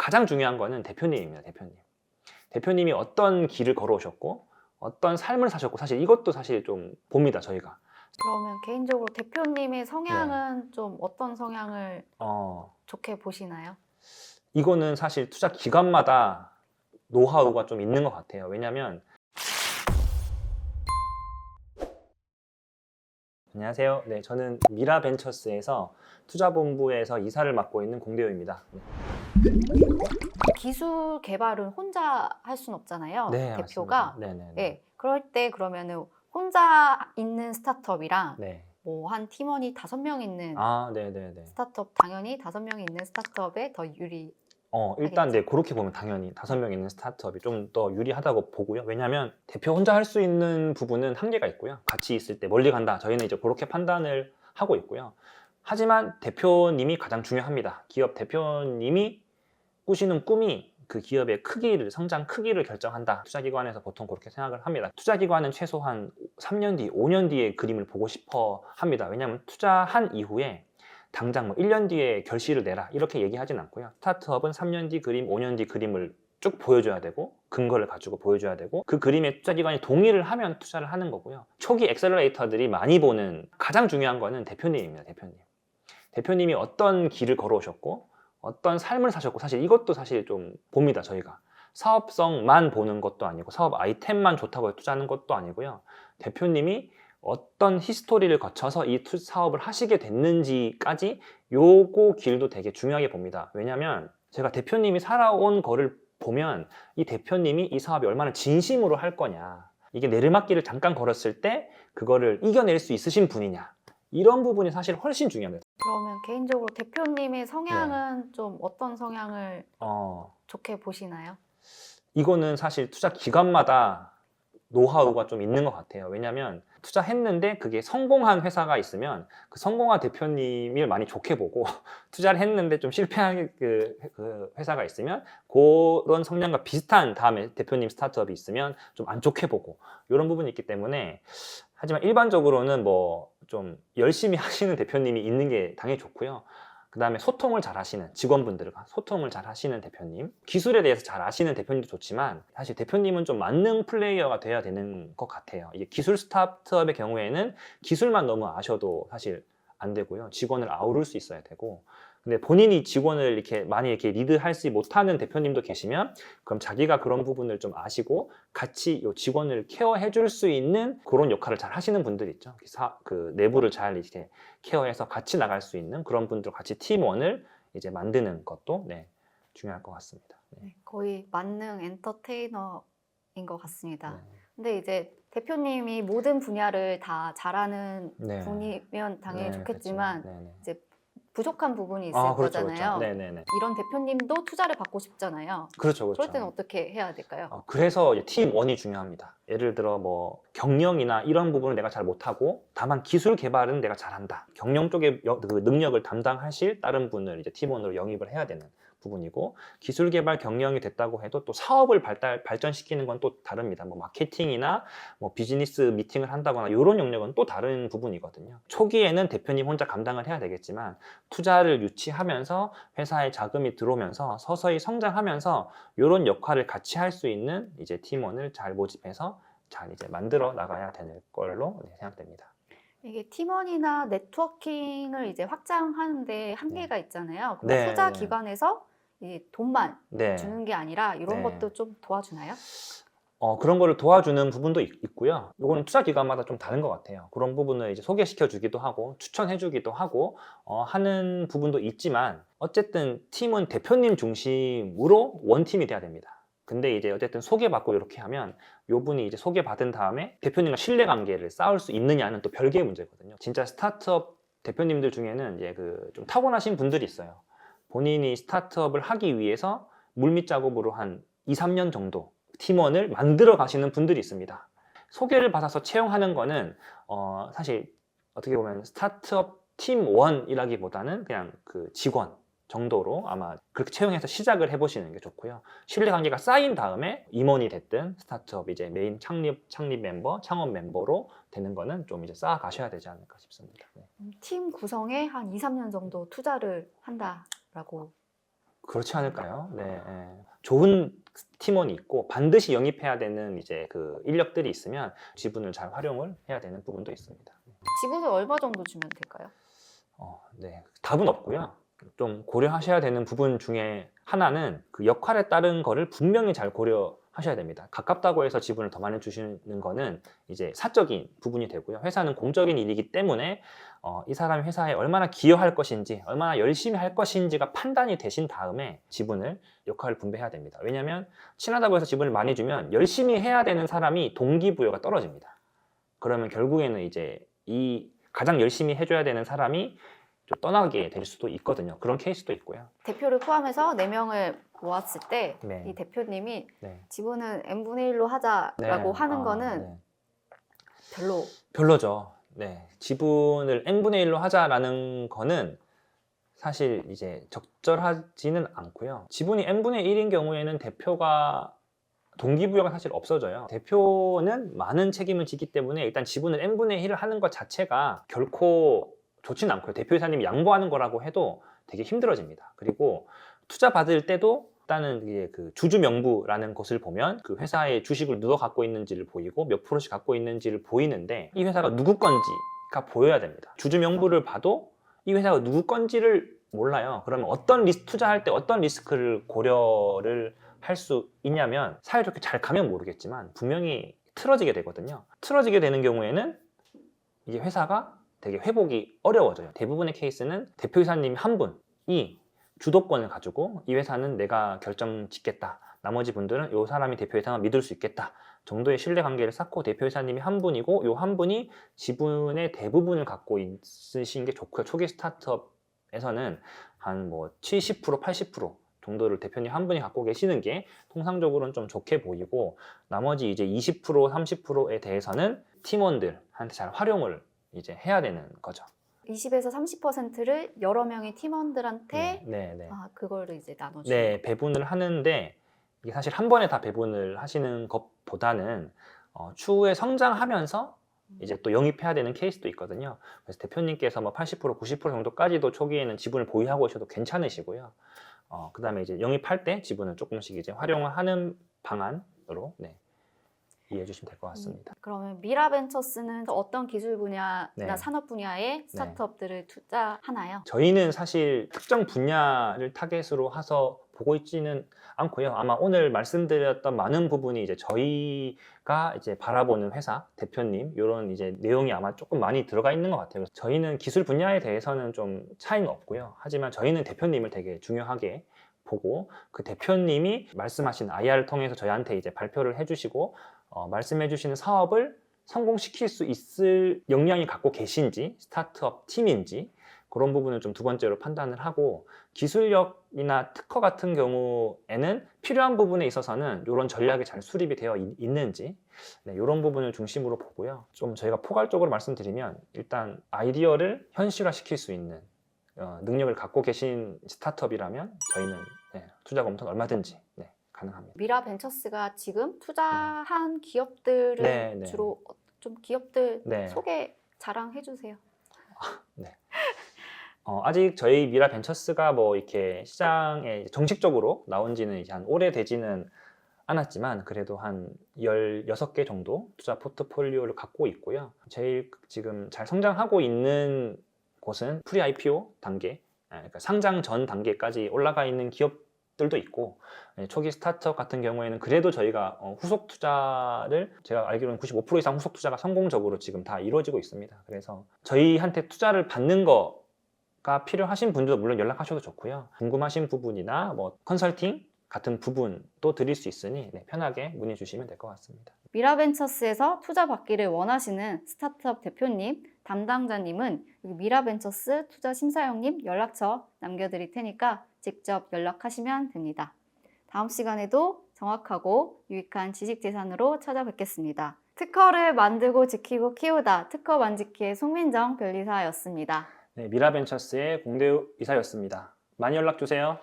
가장 중요한 거는 대표님입니다. 대표님. 대표님이 어떤 길을 걸어오셨고 어떤 삶을 사셨고 사실 이것도 사실 좀 봅니다. 저희가. 그러면 개인적으로 대표님의 성향은 좀 어떤 성향을 어, 좋게 보시나요? 이거는 사실 투자 기관마다 노하우가 좀 있는 것 같아요. 왜냐하면 안녕하세요. 네, 저는 미라벤처스에서 투자본부에서 이사를 맡고 있는 공대호입니다. 네, 기술 개발은 혼자 할 수는 없잖아요. 네, 대표가. 맞습니다. 네 네. 네. 그럴 때 그러면은 혼자 있는 스타트업이랑 네. 뭐 한 팀원이 다섯 명 있는 아, 네 네 네. 스타트업 당연히 다섯 명이 있는 스타트업에 더 유리. 어, 일단 네, 그렇게 보면 당연히 다섯 명 있는 스타트업이 좀 더 유리하다고 보고요. 왜냐하면 대표 혼자 할 수 있는 부분은 한계가 있고요. 같이 있을 때 멀리 간다. 저희는 이제 그렇게 판단을 하고 있고요. 하지만 대표님이 가장 중요합니다. 기업 대표님이 꾸시는 꿈이 그 기업의 크기를, 성장 크기를 결정한다. 투자기관에서 보통 그렇게 생각을 합니다. 투자기관은 최소한 3년 뒤, 5년 뒤의 그림을 보고 싶어 합니다. 왜냐하면 투자한 이후에 당장 뭐 1년 뒤에 결실을 내라 이렇게 얘기하진 않고요. 스타트업은 3년 뒤 그림, 5년 뒤 그림을 쭉 보여줘야 되고 근거를 가지고 보여줘야 되고 그 그림에 투자기관이 동의를 하면 투자를 하는 거고요. 초기 엑셀러레이터들이 많이 보는 가장 중요한 거는 대표님입니다. 대표님. 대표님이 어떤 길을 걸어오셨고 어떤 삶을 사셨고 사실 이것도 사실 좀 봅니다. 저희가 사업성만 보는 것도 아니고 사업 아이템만 좋다고 투자하는 것도 아니고요. 대표님이 어떤 히스토리를 거쳐서 이 투- 사업을 하시게 됐는지까지 요거 길도 되게 중요하게 봅니다. 왜냐하면 제가 대표님이 살아온 거를 보면 이 대표님이 이 사업이 얼마나 진심으로 할 거냐 이게 내리막길을 잠깐 걸었을 때 그거를 이겨낼 수 있으신 분이냐 이런 부분이 사실 훨씬 중요합니다. 그러면 개인적으로 대표님의 성향은 좀 어떤 성향을 어, 좋게 보시나요? 이거는 사실 투자 기관마다 노하우가 좀 있는 것 같아요. 왜냐하면 투자했는데 그게 성공한 회사가 있으면 그 성공한 대표님을 많이 좋게 보고 투자를 했는데 좀 실패한 그, 그 회사가 있으면 그런 성향과 비슷한 다음에 대표님 스타트업이 있으면 좀 안 좋게 보고 이런 부분이 있기 때문에 하지만 일반적으로는 뭐 좀 열심히 하시는 대표님이 있는 게 당연히 좋고요. 그 다음에 소통을 잘 하시는 직원분들과 소통을 잘 하시는 대표님, 기술에 대해서 잘 아시는 대표님도 좋지만 사실 대표님은 좀 만능 플레이어가 돼야 되는 것 같아요. 이게 기술 스타트업의 경우에는 기술만 너무 아셔도 사실 안 되고요. 직원을 아우를 수 있어야 되고. 근데 본인이 직원을 이렇게 많이 이렇게 리드하지 못하는 대표님도 계시면 그럼 자기가 그런 부분을 좀 아시고 같이 이 직원을 케어해 줄 수 있는 그런 역할을 잘 하시는 분들 있죠. 사- 그 내부를 잘 이렇게 케어해서 같이 나갈 수 있는 그런 분들 같이 팀원을 이제 만드는 것도 네, 중요할 것 같습니다. 네. 네, 거의 만능 엔터테이너인 것 같습니다. 네. 근데 이제 대표님이 모든 분야를 다 잘하는 네. 분이면 당연히 네, 좋겠지만 그렇죠. 네네. 이제 부족한 부분이 있을 아, 그렇죠, 거잖아요. 그렇죠. 네네네. 이런 대표님도 투자를 받고 싶잖아요. 그렇죠, 그렇죠. 그럴 때는 어떻게 해야 될까요? 어, 그래서 팀원이 중요합니다. 예를 들어 뭐 경영이나 이런 부분을 내가 잘 못하고 다만 기술 개발은 내가 잘한다. 경영 쪽의 여- 그 능력을 담당하실 다른 분을 이제 팀원으로 영입을 해야 되는 부분이고 기술 개발 경영이 됐다고 해도 또 사업을 발달 발전시키는 건 또 다릅니다. 뭐 마케팅이나 뭐 비즈니스 미팅을 한다거나 이런 영역은 또 다른 부분이거든요. 초기에는 대표님 혼자 감당을 해야 되겠지만 투자를 유치하면서 회사에 자금이 들어오면서 서서히 성장하면서 이런 역할을 같이 할 수 있는 이제 팀원을 잘 모집해서 잘 이제 만들어 나가야 되는 걸로 네, 생각됩니다. 이게 팀원이나 네트워킹을 이제 확장하는데 한계가 있잖아요. 그럼 네, 투자 네. 기관에서 이 돈만 네. 주는 게 아니라 이런 네. 것도 좀 도와주나요? 어, 그런 거를 도와주는 부분도 있, 고요 이거는 투자 기관마다 좀 다른 것 같아요. 그런 부분을 이제 소개시켜 주기도 하고 추천해 주기도 하고 어, 하는 부분도 있지만 어쨌든 팀은 대표님 중심으로 원팀이 돼야 됩니다. 근데 이제 어쨌든 소개받고 이렇게 하면 요 분이 이제 소개받은 다음에 대표님과 신뢰 관계를 쌓을 수 있느냐는 또 별개의 문제거든요. 진짜 스타트업 대표님들 중에는 이제 그 좀 타고나신 분들이 있어요. 본인이 스타트업을 하기 위해서 물밑 작업으로 한 2, 3년 정도 팀원을 만들어 가시는 분들이 있습니다. 소개를 받아서 채용하는 거는 어, 사실 어떻게 보면 스타트업 팀원이라기보다는 그냥 그 직원 정도로 아마 그렇게 채용해서 시작을 해보시는 게 좋고요. 신뢰 관계가 쌓인 다음에 임원이 됐든 스타트업 이제 메인 창립 창립 멤버, 창업 멤버로 되는 거는 좀 이제 쌓아 가셔야 되지 않을까 싶습니다. 네. 음, 팀 구성에 한 2, 3년 정도 투자를 한다 라고 그렇지 않을까요? 네. 예. 좋은 팀원이 있고 반드시 영입해야 되는 이제 그 인력들이 있으면 지분을 잘 활용을 해야 되는 부분도 있습니다. 지분을 얼마 정도 주면 될까요? 어, 네. 답은 없고요. 좀 고려하셔야 되는 부분 중에 하나는 그 역할에 따른 거를 분명히 잘 고려 하셔야 됩니다. 가깝다고 해서 지분을 더 많이 주시는 거는 이제 사적인 부분이 되고요. 회사는 공적인 일이기 때문에 어, 이 사람이 회사에 얼마나 기여할 것인지, 얼마나 열심히 할 것인지가 판단이 되신 다음에 지분을 역할을 분배해야 됩니다. 왜냐하면 친하다고 해서 지분을 많이 주면 열심히 해야 되는 사람이 동기부여가 떨어집니다. 그러면 결국에는 이제 이 가장 열심히 해줘야 되는 사람이 좀 떠나게 될 수도 있거든요. 그런 케이스도 있고요. 대표를 포함해서 4명을 모았을 때 이 네. 대표님이 네. 지분은 n분의 1로 하자라고 네. 하는 아, 거는 네. 별로 별로죠. 네. 지분을 n분의 1로 하자라는 거는 사실 이제 적절하지는 않고요. 지분이 n분의 1인 경우에는 대표가 동기부여가 사실 없어져요. 대표는 많은 책임을 지기 때문에 일단 지분을 n분의 1을 하는 것 자체가 결코 좋지는 않고요. 대표이사님이 양보하는 거라고 해도 되게 힘들어집니다. 그리고 투자 받을 때도 이게 그 주주 명부라는 것을 보면 그 회사의 주식을 누가 갖고 있는지를 보이고 몇 프로씩 갖고 있는지를 보이는데 이 회사가 누구 건지가 보여야 됩니다. 주주 명부를 봐도 이 회사가 누구 건지를 몰라요. 그러면 어떤 리스 투자할 때 어떤 리스크를 고려를 할 수 있냐면 사이좋게 잘 가면 모르겠지만 분명히 틀어지게 되거든요. 틀어지게 되는 경우에는 이게 회사가 되게 회복이 어려워져요. 대부분의 케이스는 대표이사님 한 분이 주도권을 가지고 이 회사는 내가 결정 짓겠다. 나머지 분들은 이 사람이 대표이사만 믿을 수 있겠다. 정도의 신뢰 관계를 쌓고 대표이사님이 한 분이고 이 한 분이 지분의 대부분을 갖고 있으신 게 좋고요. 초기 스타트업에서는 한 뭐 70% 80% 정도를 대표님 한 분이 갖고 계시는 게 통상적으로는 좀 좋게 보이고 나머지 이제 20% 30%에 대해서는 팀원들한테 잘 활용을 이제 해야 되는 거죠. 20에서 30%를 여러 명의 팀원들한테 네, 네, 네. 아, 그거를 이제 나눠주는 네, 배분을 하는데 이게 사실 한 번에 다 배분을 하시는 것보다는 어, 추후에 성장하면서 이제 또 영입해야 되는 케이스도 있거든요. 그래서 대표님께서 뭐 80% 90% 정도까지도 초기에는 지분을 보유하고 있어도 괜찮으시고요. 어, 그다음에 이제 영입할 때 지분을 조금씩 이제 활용을 하는 방안으로 네, 이해해 주시면 될 것 같습니다. 그러면 미라벤처스는 어떤 기술 분야나 네. 산업 분야의 스타트업들을 투자하나요? 저희는 사실 특정 분야를 타겟으로 해서 보고 있지는 않고요. 아마 오늘 말씀드렸던 많은 부분이 이제 저희가 이제 바라보는 회사 대표님 이런 이제 내용이 아마 조금 많이 들어가 있는 것 같아요. 저희는 기술 분야에 대해서는 좀 차이는 없고요. 하지만 저희는 대표님을 되게 중요하게 보고 그 대표님이 말씀하신 IR을 통해서 저희한테 이제 발표를 해주시고 어, 말씀해 주시는 사업을 성공시킬 수 있을 역량이 갖고 계신지 스타트업 팀인지 그런 부분을 좀 두 번째로 판단을 하고 기술력이나 특허 같은 경우에는 필요한 부분에 있어서는 이런 전략이 잘 수립이 되어 있- 있는지 네, 이런 부분을 중심으로 보고요. 좀 저희가 포괄적으로 말씀드리면 일단 아이디어를 현실화시킬 수 있는 어, 능력을 갖고 계신 스타트업이라면 저희는 네, 투자 검토는 얼마든지 네, 가능합니다. 미라 벤처스가 지금 투자한 기업들을 네, 네. 주로 좀 기업들 네. 소개 자랑해 주세요. 어, 아직 저희 미라 벤처스가 뭐 이렇게 시장에 정식적으로 나온 지는 이제 한 오래 되지는 않았지만 그래도 한 16개 정도 투자 포트폴리오를 갖고 있고요. 제일 지금 잘 성장하고 있는 곳은 프리 IPO 단계, 아, 그러니까 상장 전 단계까지 올라가 있는 기업 들도 있고 예, 초기 스타트업 같은 경우에는 그래도 저희가 어, 후속 투자를 제가 알기로는 95% 이상 후속 투자가 성공적으로 지금 다 이루어지고 있습니다. 그래서 저희한테 투자를 받는 거가 필요하신 분들도 물론 연락하셔도 좋고요. 궁금하신 부분이나 뭐 컨설팅 같은 부분도 드릴 수 있으니 네, 편하게 문의 주시면 될 것 같습니다. 미라벤처스에서 투자 받기를 원하시는 스타트업 대표님, 담당자님은 미라벤처스 투자 심사형님 연락처 남겨드릴 테니까 직접 연락하시면 됩니다. 다음 시간에도 정확하고 유익한 지식 재산으로 찾아뵙겠습니다. 특허를 만들고 지키고 키우다 특허 만지키의 송민정 변리사였습니다. 네, 미라벤처스의 공대 이사였습니다. 많이 연락 주세요.